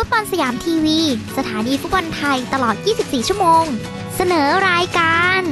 ฟุตบอลสยามทีวี สถานีฟุตบอลไทยตลอด 24 ชั่วโมง เสนอรายการ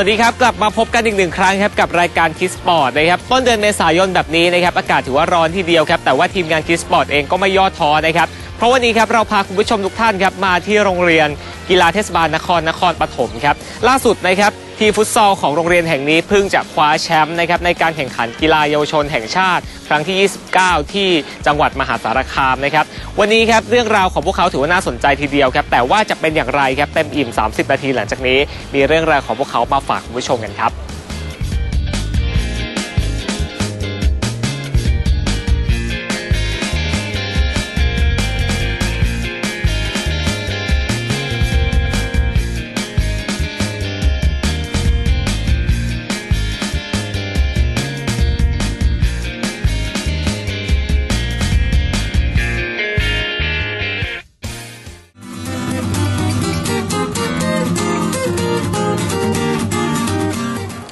วัสดีครับ กลับมาพบกันอีกหนึ่งครั้งครับกับรายการคิสปอร์ตนะครับต้นเดือนเมษายนแบบนี้นะครับอากาศถือว่าร้อนทีเดียวครับแต่ว่าทีมงานคิสปอร์ตเองก็ไม่ย่อท้อนะครับเพราะวันนี้ครับเราพาคุณผู้ชมทุกท่านครับมาที่โรงเรียนกีฬาเทศบาลนครนครปฐมครับล่าสุดนะครับ ทีฟุตซอลของโรงเรียนแห่งนี้เพิ่งจะคว้าแชมป์นะครับในการแข่งขันกีฬาเยาวชนแห่งชาติ ครั้งที่ 29 ที่จังหวัดมหาสารคามนะครับวันนี้ครับเรื่องราวของพวกเขาถือว่าน่าสนใจทีเดียวครับแต่ว่าจะเป็นอย่างไรครับเต็มอิ่ม 30 นาทีหลังจากนี้ มีเรื่องราวของพวกเขามาฝากคุณผู้ชมกันครับ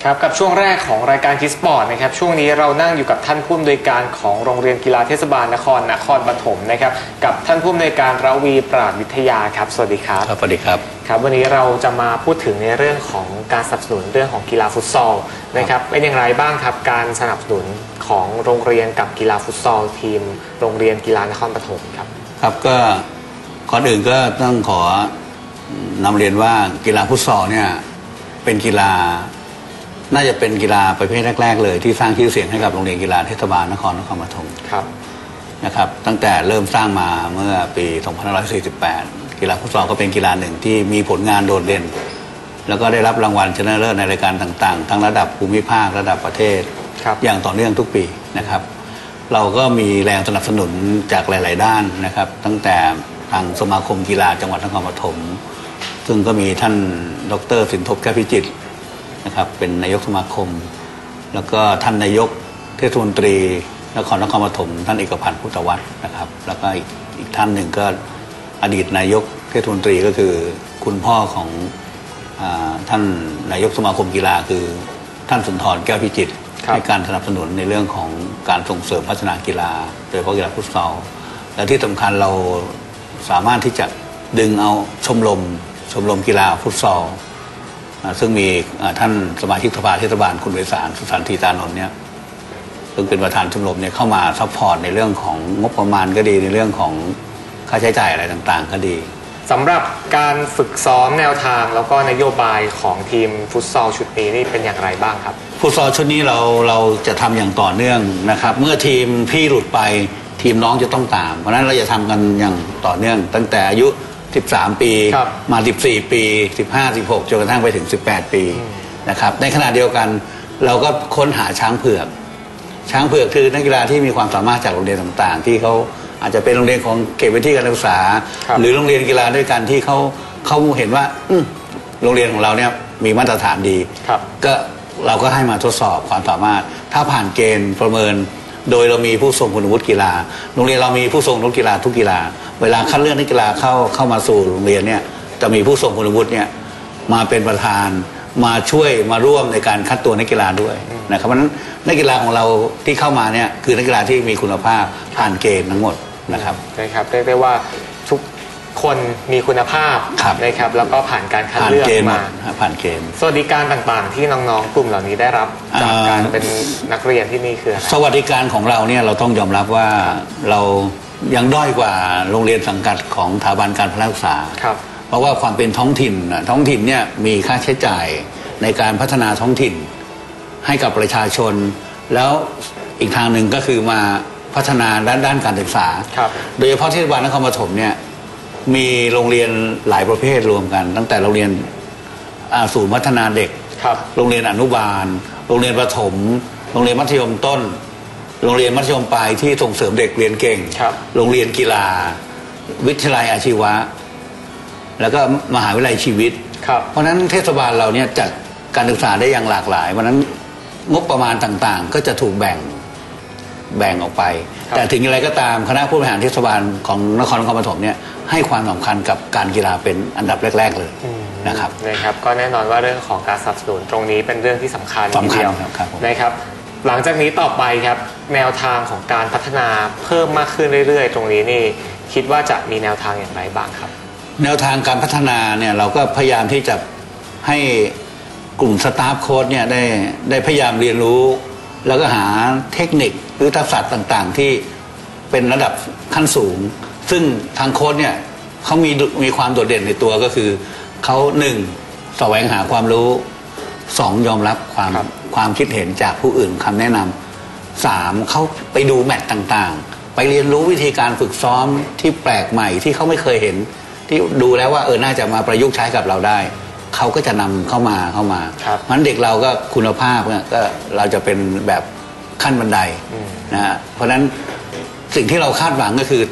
ครับกับช่วงแรกของรายการคิสปอร์ตนะครับช่วงนี้เรานั่งอยู่กับท่านผู้อำนวยการของโรงเรียนกีฬาเทศบาลนครนครปฐมนะครับกับท่านผู้อำนวยการระวีปราดวิทยาครับสวัสดีครับครับสวัสดีครับครับ วันนี้เราจะมาพูดถึงในเรื่องของการสนับสนุนเรื่องของกีฬาฟุตซอลนะครับเป็นอย่างไรบ้างครับการสนับสนุนของโรงเรียนกับกีฬาฟุตซอลทีม โรงเรียนกีฬานครปฐมครับครับก็ก่อนอื่นก็ต้องขอนำเรียนว่ากีฬาฟุตซอลเนี่ยเป็นกีฬา น่าจะเป็นกีฬาประเภทแรก ๆ เลย ที่สร้างชื่อเสียงให้กับโรงเรียนกีฬาเทศบาลนครนครปฐมครับนะครับตั้งแต่เริ่มสร้างมาเมื่อปี 2548 กีฬาฟุตซอลก็เป็นกีฬาหนึ่งที่มีผลงานโดดเด่น แล้วก็ได้รับรางวัลชนะเลิศในรายการต่างๆ ทั้งระดับภูมิภาคระดับประเทศครับอย่างต่อเนื่องทุกปีนะครับ เราก็มีแรงสนับสนุนจากหลาย ๆ ด้านนะครับ ตั้งแต่ทางสมาคมกีฬาจังหวัดนครปฐมซึ่งก็มีท่านดรสินทบแก้วพิจิตร นะครับเป็นนายกสมาคม แล้วก็ท่านนายกเทศมนตรีนครนครปฐมท่านเอกพันธ์พุทธวัฒน์นะครับ แล้วก็อีกอีกท่านหนึ่งก็อดีตนายกเทศมนตรีก็คือคุณพ่อของอาท่านนายกสมาคมกีฬาคือท่านสุนทรแก้วพิจิตรครับให้การสนับสนุนในเรื่องของการส่งเสริมพัฒนากีฬา โดยเฉพาะกีฬาฟุตซอลและที่สำคัญเราสามารถที่จะดึงเอาชมรมชมรมกีฬาฟุตซอลอ่า ซึ่งมีอ่าท่านสมาชิกสภาเทศบาลคุณเวสารสุสันทีตานนท์เนี่ยซึ่งเป็นประธานชมรมเนี่ยเข้ามาซัพพอร์ตในเรื่องของงบประมาณก็ดีในเรื่องของค่าใช้จ่ายอะไรต่างๆ ก็ดีสำหรับการฝึกซ้อมแนวทางแล้วก็นโยบายของทีมฟุตซอลชุดนี้นี่เป็นอย่างไรบ้างครับ ฟุตซอลชุดนี้เราเราจะทำอย่างต่อเนื่องนะครับ เมื่อทีมพี่หลุดไปทีมน้องจะต้องตาม เพราะฉะนั้นเราจะทำกันอย่างต่อเนื่อง ตั้งแต่อายุ 13 ปี ครับมา 14 ปี 15 16จนกระทั่งไปถึง 18 ปีนะครับในขณะเดียวกันเราก็ค้นหาช้างเผือก ช้างเผือกคือนักกีฬาที่มีความสามารถจากโรงเรียนต่างๆ ที่เขาอาจจะเป็นโรงเรียนของเก็บไว้ที่การศึกษา ครับหรือโรงเรียนกีฬาด้วยกันที่เขาเขาเห็นว่าอืมโรงเรียนของเราเนี่ยมีมาตรฐานดี ครับ ก็เราก็ให้มาทดสอบความสามารถ ถ้าผ่านเกณฑ์ประเมิน โดยเรามีผู้ทรงคุณวุฒิกีฬา โรงเรียนเรามีผู้ทรงคุณวุฒิกีฬาทุกกีฬา เวลาคัดเลือกนักกีฬาเข้าเข้ามาสู่โรงเรียนเนี่ยจะมีผู้ทรงคุณวุฒิเนี่ยมาเป็นประธานมาช่วยมาร่วมในการคัดตัวนักกีฬาด้วยนะครับเพราะฉะนั้นนักกีฬาของเราที่เข้ามาเนี่ยคือนักกีฬาที่มีคุณภาพผ่านเกณฑ์ทั้งหมดนะครับนะครับเรียกได้ว่า คนมีคุณภาพครับ นะครับ แล้วก็ผ่านการคัดผ่านเลือกเกณฑ์หมดมาผ่านเกณฑ์ สวัสดิการต่างๆ ที่น้องๆ กลุ่มเหล่านี้ได้รับจากอ่า การเป็นนักเรียนที่นี่คืออะไรสวัสดิการของเราเนี่ยเราต้องยอมรับว่าเรายังด้อยกว่าโรงเรียนสังกัดของสถาบันการพละศึกษา ครับ เพราะว่าความเป็นท้องถิ่นน่ะท้องถิ่นเนี่ยมีค่าใช้จ่ายในการพัฒนาท้องถิ่น ให้กับประชาชน แล้วอีกทางหนึ่งก็คือมาพัฒนาด้านด้านการศึกษา ครับโดยเฉพาะที่จังหวัดนครปฐมเนี่ย มีโรงเรียนหลายประเภทรวมกัน ตั้งแต่โรงเรียนอ่าศูนย์พัฒนาเด็กครับโรงเรียนอนุบาล โรงเรียนประถม โรงเรียนมัธยมต้น โรงเรียนมัธยมปลายที่ส่งเสริมเด็กเรียนเก่งครับโรงเรียนกีฬา วิทยาลัยอาชีวะ แล้วก็มหาวิทยาลัยชีวิตครับเพราะฉะนั้นเทศบาลเราเนี่ยจัดการศึกษาได้อย่างหลากหลายวันนั้นงบประมาณต่างๆ ก็จะถูกแบ่งแบ่งออกไปครับ แต่ถึงอะไรก็ตามคณะผู้บริหารเทศบาลของนครนครปฐมเนี่ยให้ความสำคัญกับการกีฬาเป็นอันดับแรก ๆ เลยนะครับนะครับ ก็แน่นอนว่าเรื่องของการสนับสนุนตรงนี้เป็นเรื่องที่สำคัญสำคัญทีเดียวครับครับผมนะครับ หลังจากนี้ต่อไปครับแนวทางของการพัฒนาเพิ่มมากขึ้นเรื่อย ๆ ตรงนี้นี่คิดว่าจะมีแนวทางอย่างไรบ้างครับ แนวทางการพัฒนาเนี่ยเราก็พยายามที่จะให้กลุ่มสตาฟโค้ดเนี่ยได้ได้พยายามเรียนรู้ แล้วก็หาเทคนิคหรือทักษะต่างๆ ที่เป็นระดับขั้นสูง ซึ่งทางโค้ดเนี่ยเขามีมีความโดดเด่นในตัวก็คือเขาหนึ่งแสวงหาความรู้สองยอมรับความครับความคิดเห็นจากผู้อื่นคำแนะนำสามเขาไปดูแมตช์ต่างๆ ไปเรียนรู้วิธีการฝึกซ้อมที่แปลกใหม่ที่เขาไม่เคยเห็น ที่ดูแล้วว่าเออน่าจะมาประยุกต์ใช้กับเราได้ เขาก็จะนำเข้ามาเข้ามาครับมันเด็กเราก็คุณภาพเนี่ยก็เราจะเป็นแบบขั้นบันไดอืมนะฮะเพราะฉะนั้นสิ่งที่เราคาดหวังก็คือ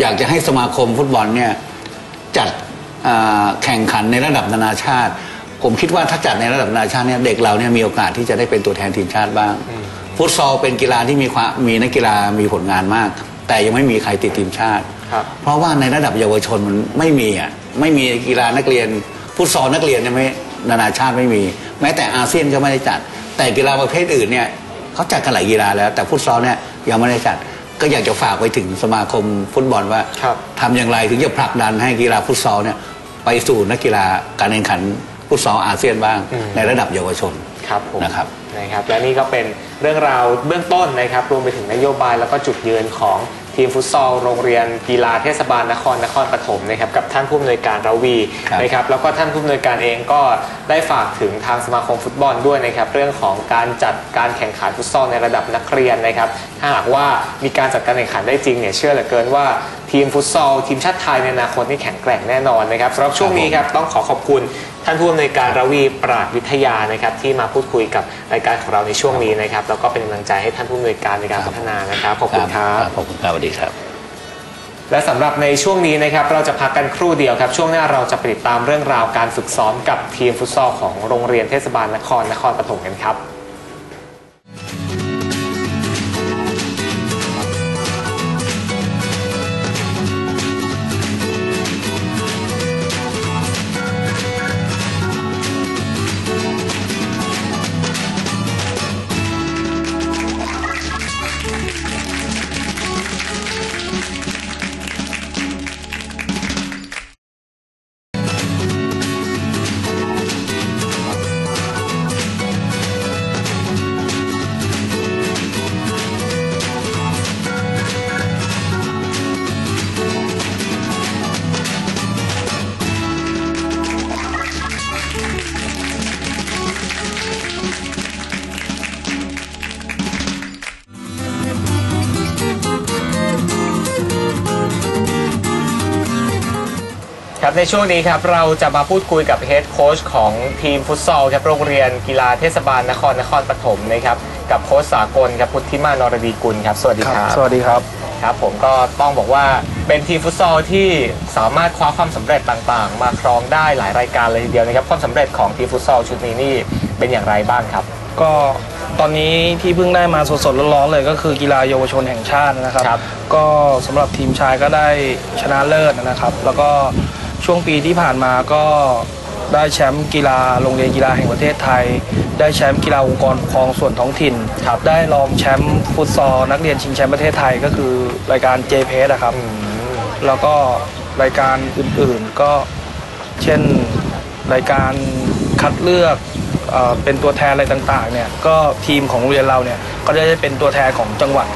อยากจะให้สมาคมฟุตบอลเนี่ยจัดอ่าแข่งขันในระดับนานาชาติ ผมคิดว่าถ้าจัดในระดับนานาชาติเนี่ยเด็กเราเนี่ยมีโอกาสที่จะได้เป็นตัวแทนทีมชาติบ้าง ฟุตซอลเป็นกีฬาที่มีความมีนักกีฬามีผลงานมาก แต่ยังไม่มีใครติดทีมชาติครับเพราะว่าในระดับเยาวชนมันไม่มีอะไม่มีกีฬานักเรียน ฟุตซอลนักเรียนเนี่ยไม่นานาชาติไม่มี แม้แต่อาเซียนก็ไม่ได้จัด แต่กีฬาประเภทอื่นเนี่ยเขาจัดกันหลายกีฬาแล้ว แต่ฟุตซอลเนี่ยยังไม่ได้จัด ก็อยากจะฝากไปถึงสมาคมฟุตบอลว่าครับทำอย่างไรถึงจะผลักดันให้กีฬาฟุตซอลเนี่ยไปสู่นักกีฬาการแข่งขันฟุตซอลอาเซียนบ้างอืมในระดับเยาวชนครับผมนะครับนะครับและนี่ก็เป็นเรื่องราวเบื้องต้นนะครับรวมไปถึงนโยบายแล้วก็จุดยืนของ ทีมฟุตซอลโรงเรียนกีฬาเทศบาลนครนครปฐมนะครับกับท่านผู้อำนวยการราวีครับนะครับแล้วก็ท่านผู้อำนวยการเองก็ได้ฝากถึงทางสมาคมฟุตบอลด้วยนะครับเรื่องของการจัดการแข่งขันฟุตซอลในระดับนักเรียนนะครับถ้าหากว่ามีการจัดการแข่งขันได้จริงเนี่ยเชื่อเหลือเกินว่าทีมฟุตซอลทีมชาติไทยในอนาคตนี่แข็งแกร่งแน่นอนนะครับสำหรับช่วงนี้ครับต้องขอขอบคุณ ท่านผู้อำนวยการระวีปราดวิทยานะครับที่มาพูดคุยกับรายการของเราในช่วงนี้นะครับแล้วก็เป็นกำลังใจให้ท่านผู้อำนวยการในการพัฒนานะครับขอบคุณครับขอบคุณครับสวัสดีครับ และสำหรับในช่วงนี้นะครับเราจะพักกันครู่เดียวครับ ช่วงหน้าเราจะไปติดตามเรื่องราวการฝึกซ้อมกับทีมฟุตซอลของโรงเรียนเทศบาลนครนครปฐมกันครับ ในช่วงนี้ครับเราจะมาพูดคุยกับเฮดโค้ชของทีมฟุตซอลครับโรงเรียนกีฬาเทศบาลนครนครปฐมนะครับกับโค้ชสากลครับพุทธิมานรดีกุลครับสวัสดีครับสวัสดีครับครับผมก็ต้องบอกว่าเป็นทีมฟุตซอลที่สามารถคว้าความสำเร็จต่างๆ มาครองได้หลายรายการเลยทีเดียวนะครับความสำเร็จของทีมฟุตซอลชุดนี้นี่เป็นอย่างไรบ้างครับ ก็ตอนนี้ที่เพิ่งได้มาสดๆร้อนๆเลยก็คือกีฬาเยาวชนแห่งชาตินะครับครับก็สำหรับทีมชายก็ได้ชนะเลิศนะครับ แล้วก็ ช่วงปีที่ผ่านมาก็ได้แชมป์กีฬาโรงเรียนกีฬาแห่งประเทศไทย ได้แชมป์กีฬาองค์กรปกครองส่วนท้องถิ่นครับได้รองแชมป์ฟุตซอลนักเรียนชิงแชมป์ประเทศไทยก็คือรายการ j p s นะครับ แล้วก็รายการอื่นๆก็เช่นรายการคัดเลือกเอ่อเป็นตัวแทนอะไรต่างๆเนี่ยก็ทีมของโรงเรียนเราเนี่ยก็ได้เป็นตัวแทนของจังหวัด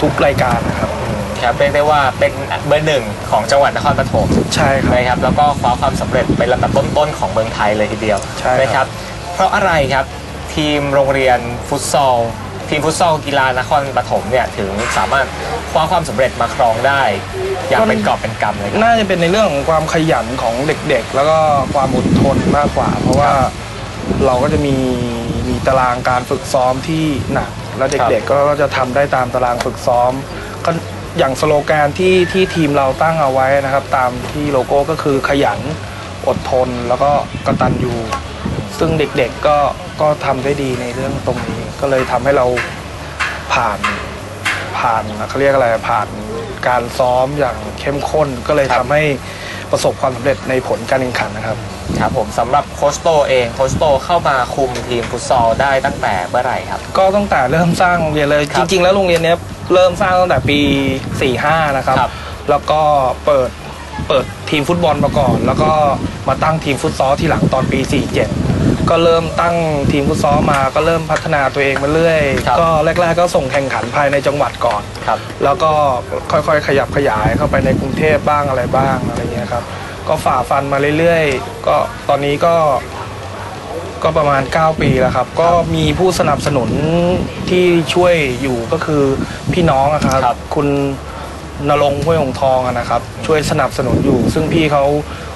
ทุกรายการนะครับ ครับเรียกได้ว่าเป็นเบอร์หนึ่งของจังหวัดนครปฐมใช่ครับนะครับแล้วก็คว้าความสำเร็จเป็นลำดับต้นๆของเมืองไทยเลยทีเดียวใช่ครับนะครับ เพราะอะไรครับทีมโรงเรียนฟุตซอลทีมฟุตซอลกีฬานครปฐมเนี่ยถึงสามารถคว้าความสำเร็จมาครองได้ อย่างเป็นกอบเป็นกำเลยครับน่าจะเป็นในเรื่องของความขยันของเด็กๆ แล้วก็ความอดทนมากกว่า เพราะว่าเราก็จะมีมีตารางการฝึกซ้อมที่หนัก แล้วเด็กๆก็จะทำได้ตามตารางฝึกซ้อมก็ อย่างสโลแกนที่ที่ทีมเราตั้งเอาไว้นะครับ ตามที่โลโก้ก็คือขยันอดทนแล้วก็กตัญญูซึ่งเด็กๆก็ก็ทำได้ดีในเรื่องตรงนี้ ก็เลยทำให้เราผ่านผ่านเขาเรียกอะไรผ่านการซ้อมอย่างเข้มข้น ก็เลยครัทำบให้ประสบความสำเร็จในผลการแข่งขันนะครับ ครับผมสำหรับโคชโตเองโคชโตเข้ามาคุมทีมฟุตซอลได้ตั้งแต่เมื่อไหร่ครับ ก็ตั้งแต่เริ่มสร้างโรงเรียนเลยครัจบริง ๆ แล้วโรงเรียนเนี้ย เริ่มสร้างตั้งแต่ปี 45 นะครับ ครับ แล้วก็เปิดเปิดทีมฟุตบอลมาก่อน แล้วก็มาตั้งทีมฟุตซอลที่หลังตอนปี 47 ก็เริ่มตั้งทีมฟุตซอลมาก็เริ่มพัฒนาตัวเองมาเรื่อย ครับ ก็แรก ๆ ก็ส่งแข่งขันภายในจังหวัดก่อน ครับ แล้วก็ค่อยๆ ขยับขยายเข้าไปในกรุงเทพบ้างอะไรบ้างอะไรเงี้ยครับ ก็ฝ่าฟันมาเรื่อยๆ ก็ตอนนี้ก็ ก็ประมาณ 9 ปีแล้วครับ ก็มีผู้สนับสนุนที่ช่วยอยู่ก็คือพี่น้องอะครับ ครับ คุณนรงค์ห้วยหงทองอะนะครับ ช่วยสนับสนุนอยู่ ซึ่งพี่เขา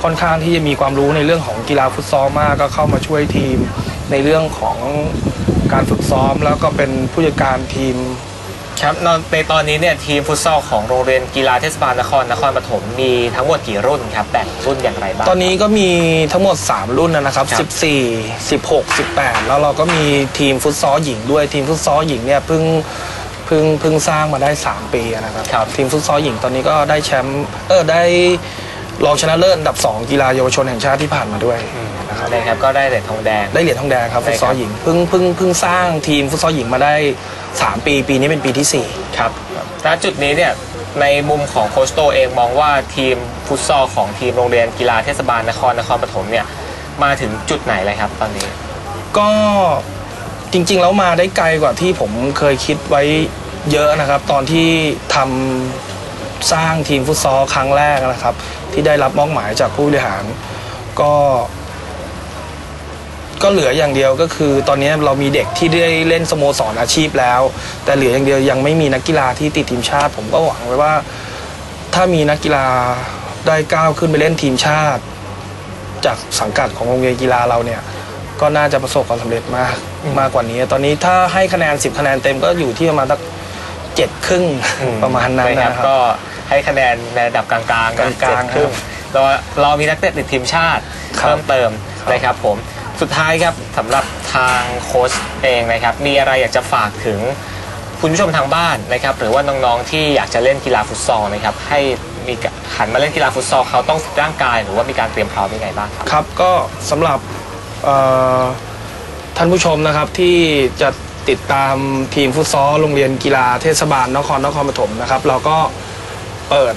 ค่อนข้างที่จะมีความรู้ในเรื่องของกีฬาฟุตซอลมากก็เข้ามาช่วยทีมในเรื่องของการฝึกซ้อม แล้วก็เป็นผู้จัดการทีม ครับนอนในตอนนี้เนี่ยทีมฟุตซอลของโรงเรียนกีฬาเทศบาลนครนครปฐมมีทั้งหมดกี่รุ่นครับแบ่งรุ่นอย่างไรบ้าง ตอนนี้ก็มีทั้งหมด 3 รุ่นนะครับครับ14 16 18 แล้วเราก็มีทีมฟุตซอลหญิงด้วยทีมฟุตซอลหญิงเนี่ยเพิ่งเพิ่งเพิ่งสร้างมาได้ 3 ปีนะครับครับทีมฟุตซอลหญิงตอนนี้ก็ได้แชมป์เออได้รองชนะเลิศอันดับ 2 กีฬาเยาวชนแห่งชาติที่ผ่านมาด้วยนะครับนะครับก็ได้เหรียญทองแดงได้เหรียญทองแดงครับใช่ฟุตซอลครับหญิงเพิ่งเพิ่งเพิ่งสร้างทีมฟุตซอลหญิงมาได้ 3 ปี ปีนี้เป็นปีที่ 4 ครับณจุดนี้เนี่ยในมุมของโคชโตเองมองว่าทีมฟุตซอลของทีมโรงเรียนกีฬาเทศบาลนครนครปฐมเนี่ยมาถึงจุดไหนเลยครับตอนนี้ ก็จริง ๆ แล้วมาได้ไกลกว่าที่ผมเคยคิดไว้เยอะนะครับ ตอนที่ทำสร้างทีมฟุตซอลครั้งแรกนะครับ ที่ได้รับมอบหมายจากผู้บริหาร ก็ ก็เหลืออย่างเดียวก็คือ ตอนนี้เรามีเด็กที่ได้เล่นสโมสรอาชีพแล้ว แต่เหลืออย่างเดียวยังไม่มีนักกีฬาที่ติดทีมชาติ ผมก็หวังไว้ว่า ถ้ามีนักกีฬาได้ก้าวขึ้นไปเล่นทีมชาติ จากสังกัดของโรงเรียนกีฬาเราเนี่ยก็น่าจะประสบความสำเร็จมากมากกว่านี้ ตอนนี้ถ้าให้คะแนน 10 คะแนนเต็มก็อยู่ที่ประมาณสักเจ็ดครึ่งประมาณนั้นนะนะครับก็ให้คะแนนในระดับกลางๆนะกลางๆเจ็ดครึ่งเราเรามีนักเตะติดทีมชาติครับเพิ่มเติมครับนะครับผม สุดท้ายครับสำหรับทางโค้ชเองนะครับมีอะไรอยากจะฝากถึงคุณผู้ชมทางบ้านนะครับหรือว่าน้องๆที่อยากจะเล่นกีฬาฟุตซอลนะครับให้มีหันมาเล่นกีฬาฟุตซอลเขาต้องฝึกร่างกายหรือว่ามีการเตรียมพร้อมยังไงบ้างครับครับก็สำหรับเอ่อท่านผู้ชมนะครับที่จะติดตามทีมฟุตซอลโรงเรียนกีฬาเทศบาลนครนครปฐมนะครับ เราก็เปิด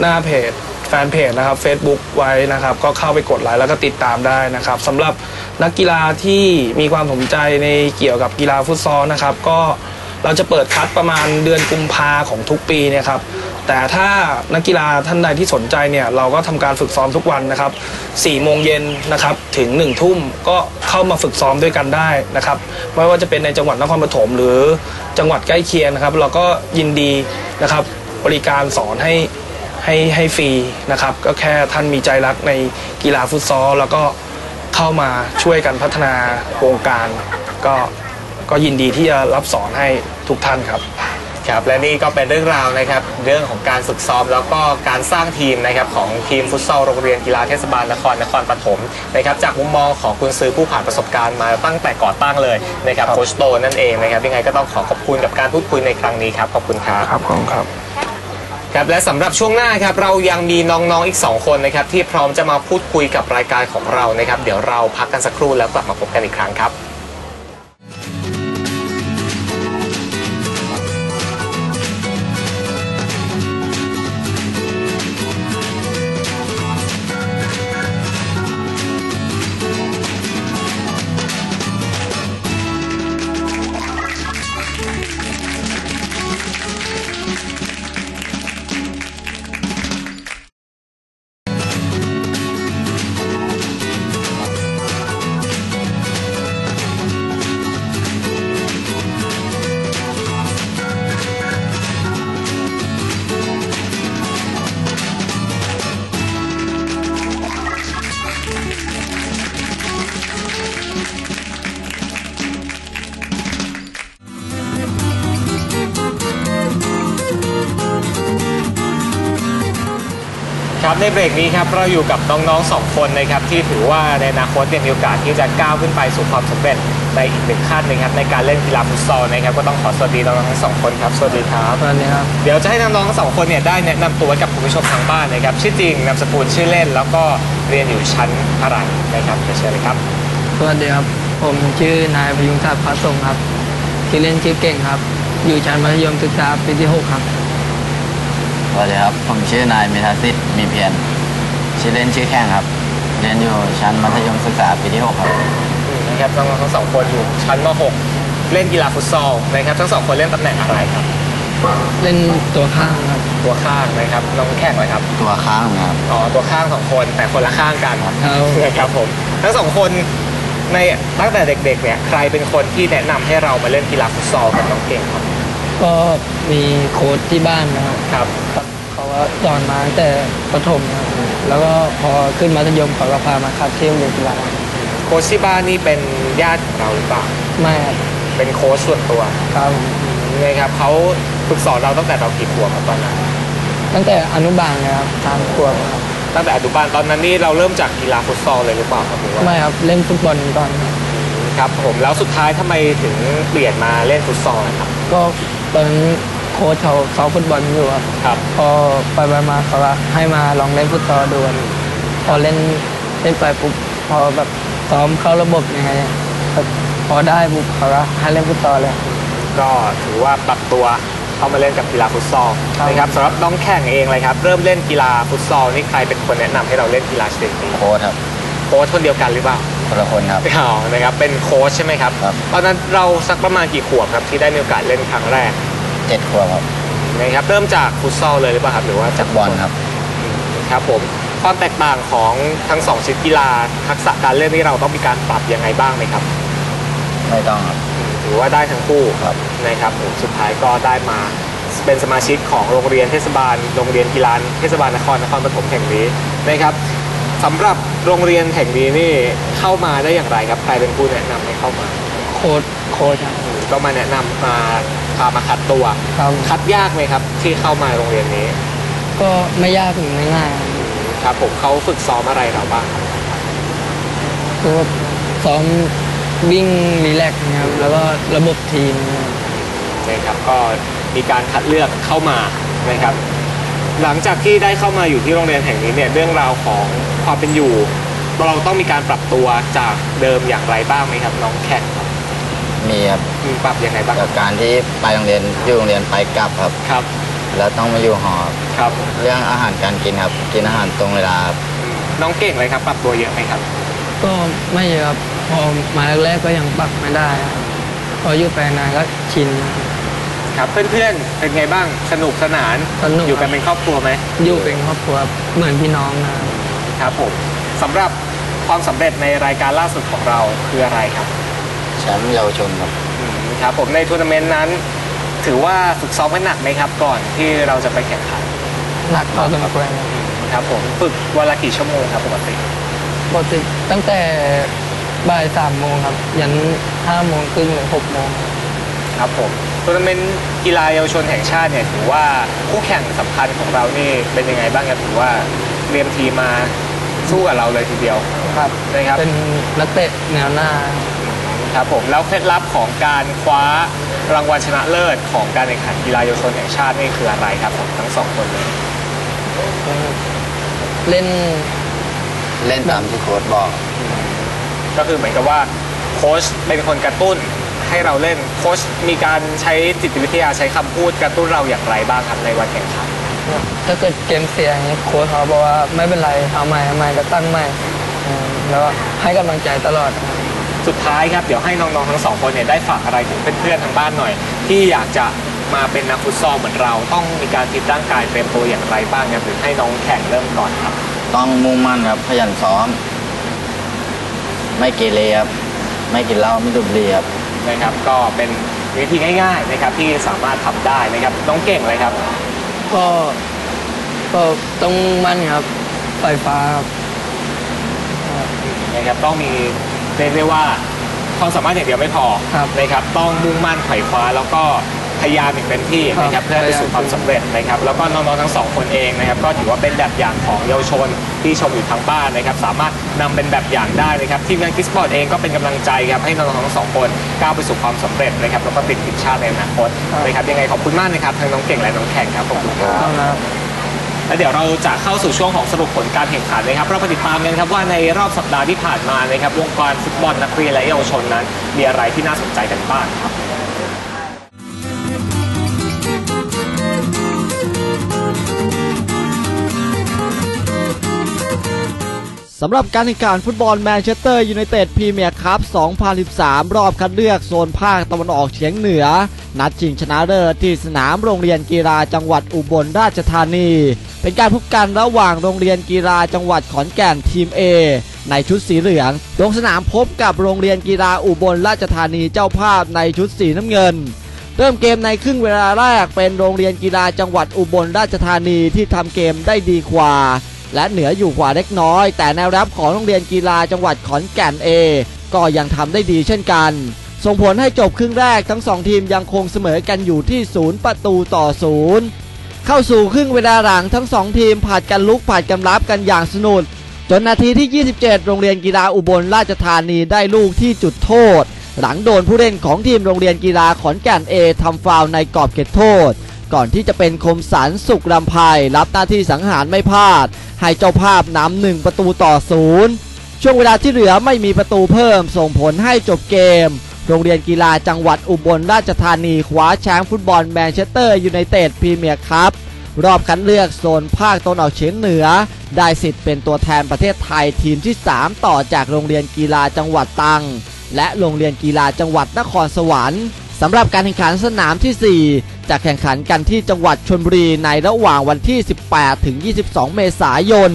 หน้าเพจแฟนเพจนะครับ Facebook ไว้นะครับ ก็เข้าไปกดไลค์แล้วก็ติดตามได้นะครับสำหรับ นักกีฬาที่มีความสนใจในเกี่ยวกับกีฬาฟุตซอลนะครับ ก็เราจะเปิดคัดประมาณเดือนกุมภาของทุกปีเนี่ยครับแต่ถ้านักกีฬาท่านใดที่สนใจเนี่ยเราก็ทำการฝึกซ้อมทุกวันนะครับ4โมงเย็นนะครับถึง1ทุ่มก็เข้ามาฝึกซ้อมด้วยกันได้นะครับไม่ว่าจะเป็นในจังหวัดนครปฐมหรือจังหวัดใกล้เคียงนะครับ เราก็ยินดีนะครับบริการสอนให้ให้ให้ฟรีนะครับ ก็แค่ท่านมีใจรักในกีฬาฟุตซอลแล้วก็ เข้ามาช่วยกันพัฒนาวงการ ก็ก็ยินดีที่จะรับสอนให้ทุกท่านครับ ครับและนี่ก็เป็นเรื่องราวนะครับ เรื่องของการฝึกซ้อมแล้วก็การสร้างทีมนะครับของทีมฟุตซอลโรงเรียนกีฬาเทศบาลนครนครปฐมนะครับจากมุมมองของคุณซื้อผู้ผ่านประสบการณ์มาตั้งแต่ก่อตั้งเลยนะครับครับโคชโตนั่นเองนะครับยังไงก็ต้องขอขอบคุณกับการพูดคุยในครั้งนี้ครับขอบคุณครับ ครับขอบคุณครับ ครับและสำหรับช่วงหน้าครับเรายังมีน้องๆอีก 2 คนนะครับที่พร้อมจะมาพูดคุยกับรายการของเรานะครับ เดี๋ยวเราพักกันสักครู่แล้วกลับมาพบกันอีกครั้งครับ ในเบรกนี้ครับเราอยู่กับน้องๆสองคนนะครับที่ถือว่าในอนาคตเนี่ยมีโอกาสที่จะก้าวขึ้นไปสู่ความสำเร็จในอีกหนึ่งขั้นนะครับในการเล่นกีฬาฟุตซอลนะครับก็ต้องขอสวัสดีน้องๆทั้งสองคนครับสวัสดีครับสวัสดีครับเดี๋ยวจะให้น้องๆทั้งสองคนเนี่ยได้แนะนำตัวกับคุณผู้ชมทางบ้านนะครับชื่อจริงนามสกุลชื่อเล่น แล้วก็เรียนอยู่ชั้นอะไรนะครับเชิญเลยครับ สวัสดีครับผมชื่อนายพยุงศักดิ์พัสสงครับชื่อเล่นชื่อเก่งครับ อยู่ชั้นมัธยมศึกษาปีที่6ครับ สวัสดีครับ ผมชื่อนายเมธาสิทธิ์มีเพียรชื่อเล่นชื่อแข้งครับ เรียนอยู่ชั้นมัธยมศึกษาปีที่ 6 ครับอืมนะครับน้องๆทั้งสองคนอยู่ชั้นม .6 เล่นกีฬาฟุตซอลนะครับทั้งสองคนเล่นตำแหน่งอะไรครับ เล่นตัวข้างครับ ตัวข้างนะครับน้องแข่งเลยครับตัวค้างนะครับ อ๋อตัวข้างสองคนแต่คนละข้างกันครับ นะครับผมทั้งสองคนในตั้งแต่เด็กๆเนี่ยใครเป็นคนที่แนะนำให้เรามาเล่นกีฬาฟุตซอลกับน้องเก่งครับ ก็มีโค้ชที่บ้านนะครับครับครับเขาก็สอนมาตั้งแต่ประถมนะครับแล้วก็พอขึ้นมัธยมเขาก็พามาคัดเที่ยวเรียนกีฬาโค้ชที่บ้านนี่เป็นญาติของเราหรือเปล่าไม่ครับเป็นโค้ชส่วนตัวครับไงครับเขาฝึกสอนเราตั้งแต่เรากี่ขวบครับตอนนั้นตั้งแต่อนุบาลเลยครับสามขวบครับตั้งแต่อนุบาลตอนนั้นนี่เราเริ่มจากกีฬาฟุตซอลเลยหรือเปล่าครับหรือว่าไม่ครับเล่นฟุตบอลก่อนครับครับผมแล้วสุดท้ายทำไมถึงเปลี่ยนมาเล่นฟุตซอลนะครับ ก็ ตอนนั้นโค้ชเขาซ้อมฟุตบอลอยู่ครับครับ พอไปไปมาเขาก็ให้มาลองเล่นฟุตซอลดูครับพอเล่นเล่นไปปุ๊บพอแบบซ้อมเข้าระบบยังไงแบบพอได้ปุ๊บเขาก็ให้เล่นฟุตซอลเลย ก็ถือว่าปรับตัวเข้ามาเล่นกับกีฬาฟุตซอลครับ นะครับสำหรับน้องแข่งเองเลยครับ เริ่มเล่นกีฬาฟุตซอลนี่ใครเป็นคนแนะนำให้เราเล่นกีฬาชนิดนี้โค้ชครับ โค้ชคนเดียวกันหรือเปล่า คนละคนครับอ๋อนะครับเป็นโค้ชใช่ไหมครับครับตอนนั้นเราสักประมาณกี่ขวบครับที่ได้มีโอกาสเล่นครั้งแรกเจ็ดขวบครับนะครับเริ่มจากฟุตซอลเลยหรือเปล่าครับหรือว่าจากบอลครับครับผมความแตกต่างของทั้งสองชนิดกีฬาทักษะการเล่นที่เราต้องมีการปรับยังไงบ้างไหมครับไม่ต้องครับถือว่าได้ทั้งคู่ครับนะครับผมสุดท้ายก็ได้มาเป็นสมาชิกของโรงเรียนเทศบาล โรงเรียนกีฬาเทศบาลนครนครปฐมแห่งนี้นะครับ สำหรับโรงเรียนแห่งนี้นี่เข้ามาได้อย่างไรครับ ใครเป็นผู้แนะนำให้เข้ามา โค้ชโค้ชครับอืมก็มาแนะนำมาพามาคัดตัว ครับคัดยากไหมครับ ที่เข้ามาโรงเรียนนี้ก็ไม่ยากหรือไม่ง่ายครับครับผมเขาฝึกซ้อมอะไรเราบ้างครับคือซ้อมวิ่งรีแลกซ์นะครับแล้วก็ระบบทีมนะครับ นะครับก็มีการคัดเลือกเข้ามานะครับ หลังจากที่ได้เข้ามาอยู่ที่โรงเรียนแห่งนี้เนี่ยเรื่องราวของความเป็นอยู่ เราต้องมีการปรับตัวจากเดิมอย่างไรบ้างไหมครับน้องแขกครับมีครับมีปรับยังไงบ้างจากการที่ไปโรงเรียนอยู่โรงเรียนไปกลับครับ ครับแล้วต้องมาอยู่หอครับครับเรื่องอาหารการกินครับ กินอาหารตรงเวลาครับน้องเก่งเลยครับ ปรับตัวเยอะไหมครับ ก็ไม่เยอะครับพอมาแรกๆก็ยังปรับไม่ได้ครับพออยู่ไปนานก็ชินครับ ครับเพื่อนๆเป็นไงบ้างสนุกสนานสนุก อยู่กันเป็นครอบครัวไหมอยู่เป็นครอบครัวเหมือนพี่น้องนะครับครับผมสำหรับความสำเร็จในรายการล่าสุดของเราคืออะไรครับแชมป์เยาวชนครับอืมครับผมในทัวร์นาเมนต์นั้น ถือว่าฝึกซ้อมกันหนักไหมครับ ก่อนที่เราจะไปแข่งขันหนักพอสมควรครับครับผมฝึกวันละกี่ชั่วโมงครับปกติ ปกติตั้งแต่บ่ายสามโมงครับ ยันห้าโมงครึ่งหรือหกโมงครับ ครับผมทัวร์นาเมนต์กีฬาเยาวชนแห่งชาติเนี่ยถือว่าคู่แข่งสำคัญของเรานี่เป็นยังไงบ้างครับถือว่าเตรียมทีมมาสู้กับเราเลยทีเดียวครับนะครับเป็นนักเตะแนวหน้าครับผมแล้วเคล็ดลับของการคว้ารางวัลชนะเลิศของการแข่งขันกีฬาเยาวชนแห่งชาตินี่คืออะไรครับของทั้งสองคนเลยเล่นเล่นตามที่โค้ชบอก ก็คือเหมือนกับว่าโค้ชเป็นคนกระตุ้น ให้เราเล่นโค้ชมีการใช้จิตวิทยาใช้คำพูดกระตุ้นเราอย่างไรบ้างครับในวันแข่งขันถ้าเกิดเกมเสียอย่างนี้โค้ชเขาบอกว่าไม่เป็นไรเอาใหม่เอาใหม่ก็ตั้งใหม่เออแล้วก็ให้กำลังใจตลอดครับสุดท้ายครับเดี๋ยวให้น้องๆทั้งสองคนเนี่ยได้ฝากอะไรถึงเพื่อนๆทางบ้านหน่อย ที่อยากจะมาเป็นนักฟุตซอลเหมือนเรา ต้องมีการฟิตร่างกายเตรียมตัวอย่างไรบ้างครับหรือให้น้องแข่งเริ่มก่อนครับ ต้องมุ่งมั่นครับขยันซ้อม ไม่เกเรครับไม่กินเหล้าไม่ดูดบุหรี่ครับ นะครับ ก็เป็นวิธีง่าย ๆนะครับ ที่สามารถทำได้นะครับน้องเก่งเลยครับ ก็ก็ต้องมั่นครับไฟฟ้าครับนะครับต้องมีเรียกได้ว่าความสามารถอย่างเดียวไม่พอครับนะครับต้องมุ่งมั่นไขว่คว้าแล้วก็ พยายามอย่างเต็มที่นะครับครับเพื่อให้ไปสู่ความสำเร็จนะครับ แล้วก็น้องๆทั้งสองคนเองนะครับ ก็ถือว่าเป็นแบบอย่างของเยาวชนที่ชมอยู่ทางบ้านนะครับ สามารถนำเป็นแบบอย่างได้นะครับทีมงานคิสปอร์ตเองก็เป็นกำลังใจครับให้น้องๆทั้งสองคนก้าวไปสู่ความสำเร็จนะครับแล้วก็ติดทีมชาติในอนาคตนะครับยังไงขอบคุณมากนะครับทั้งน้องเก่งและน้องแข่งครับขอบคุณครับเอาละครับและเดี๋ยวเราจะเข้าสู่ช่วงของสรุปผลการแข่งขันนะครับ เราไปติดตามกันครับว่าในรอบสัปดาห์ที่ผ่านมานะครับวงการฟุตบอลนักเรียนและเยาวชนนั้น มีอะไรที่น่าสนใจกันบ้างครับำหรับการแข่งขันฟุตบอลแมนเชสเตอร์ยูไนเต็ดพรีเมียร์คัพ 2013 รอบคัดเลือกโซนภาคตะวันออกเฉียงเหนือ นัดชิงชนะเลิศที่สนามโรงเรียนกีฬาจังหวัดอุบลราชธานี เป็นการพบกันระหว่างโรงเรียนกีฬาจังหวัดขอนแก่นทีม A ในชุดสีเหลือง ลงสนามพบกับโรงเรียนกีฬาอุบลราชธานีเจ้าภาพในชุดสีน้ำเงิน เริ่มเกมในครึ่งเวลาแรกเป็นโรงเรียนกีฬาจังหวัดอุบลราชธานีที่ทำเกมได้ดีกว่า และเหนืออยู่กว่าเล็กน้อย แต่แนวรับของโรงเรียนกีฬาจังหวัดขอนแก่นเอก็ยังทำได้ดีเช่นกัน ส่งผลให้จบครึ่งแรกทั้งสองทีมยังคงเสมอกันอยู่ที่ศูนย์ประตูต่อศูนย์เข้าสู่ครึ่งเวลาหลังทั้งสองทีมผาดกันลุกผาดกันรับกันอย่างสนุกจนนาทีที่ 27 โรงเรียนกีฬาอุบลราชธานีได้ลูกที่จุดโทษ หลังโดนผู้เล่นของทีมโรงเรียนกีฬาขอนแก่นเอทำฟาวในกรอบเขตโทษ ก่อนที่จะเป็นคมสันสุขลำไพรับหน้าที่สังหารไม่พลาด ให้เจ้าภาพนำหนึ่งประตูต่อศูนย์ช่วงเวลาที่เหลือไม่มีประตูเพิ่มส่งผลให้จบเกม โรงเรียนกีฬาจังหวัดอุบลราชธานีคว้าแชมป์ฟุตบอลแมนเชสเตอร์ยูไนเต็ดพรีเมียร์คัพรอบคัดเลือกโซนภาคตะวันออกเฉียงเหนือ ได้สิทธิ์เป็นตัวแทนประเทศไทยทีมที่ 3 ต่อจากโรงเรียนกีฬาจังหวัดตรังและโรงเรียนกีฬาจังหวัดนครสวรรค์สำหรับการแข่งขันสนามที่ 4 จะแข่งขันกันที่จังหวัดชลบุรีในระหว่างวันที่ 18 ถึง 22 เมษายน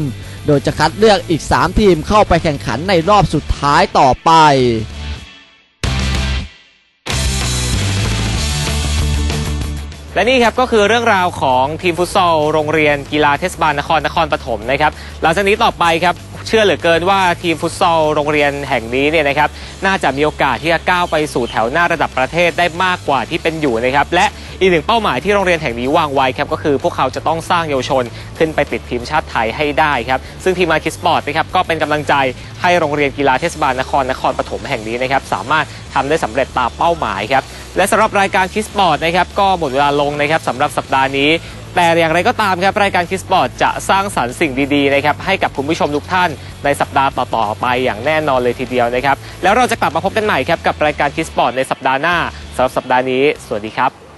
โดยจะคัดเลือกอีก 3 ทีมเข้าไปแข่งขันในรอบสุดท้ายต่อไปและนี่ครับก็คือเรื่องราวของทีมฟุตซอลโรงเรียนกีฬาเทศบาลนครนครปฐมนะครับหลังจากนี้ต่อไปครับ เชื่อเหลือเกินว่าทีมฟุตซอลโรงเรียนแห่งนี้เนี่ยนะครับน่าจะมีโอกาสที่จะก้าวไปสู่แถวหน้าระดับประเทศได้มากกว่าที่เป็นอยู่นะครับและอีกหนึ่งเป้าหมายที่โรงเรียนแห่งนี้วางไว้ครับก็คือพวกเขาจะต้องสร้างเยาวชนขึ้นไปติดทีมชาติไทยให้ได้ครับซึ่งทีมมาคิสปอร์ตนะครับก็เป็นกำลังใจให้โรงเรียนกีฬาเทศบาลนครนครปฐมแห่งนี้นะครับสามารถทำได้สำเร็จตามเป้าหมายครับและสำหรับรายการคิสปอร์ตนะครับก็หมดเวลาลงนะครับสำหรับสัปดาห์นี้ แต่อย่างไรก็ตามครับรายการคิสปอร์ตจะสร้างสรรค์สิ่งดีๆนะครับให้กับคุณผู้ชมทุกท่านในสัปดาห์ต่อๆไปอย่างแน่นอนเลยทีเดียวนะครับ แล้วเราจะกลับมาพบกันใหม่ครับกับรายการคิสปอร์ตในสัปดาห์หน้าสำหรับสัปดาห์นี้ สวัสดีครับ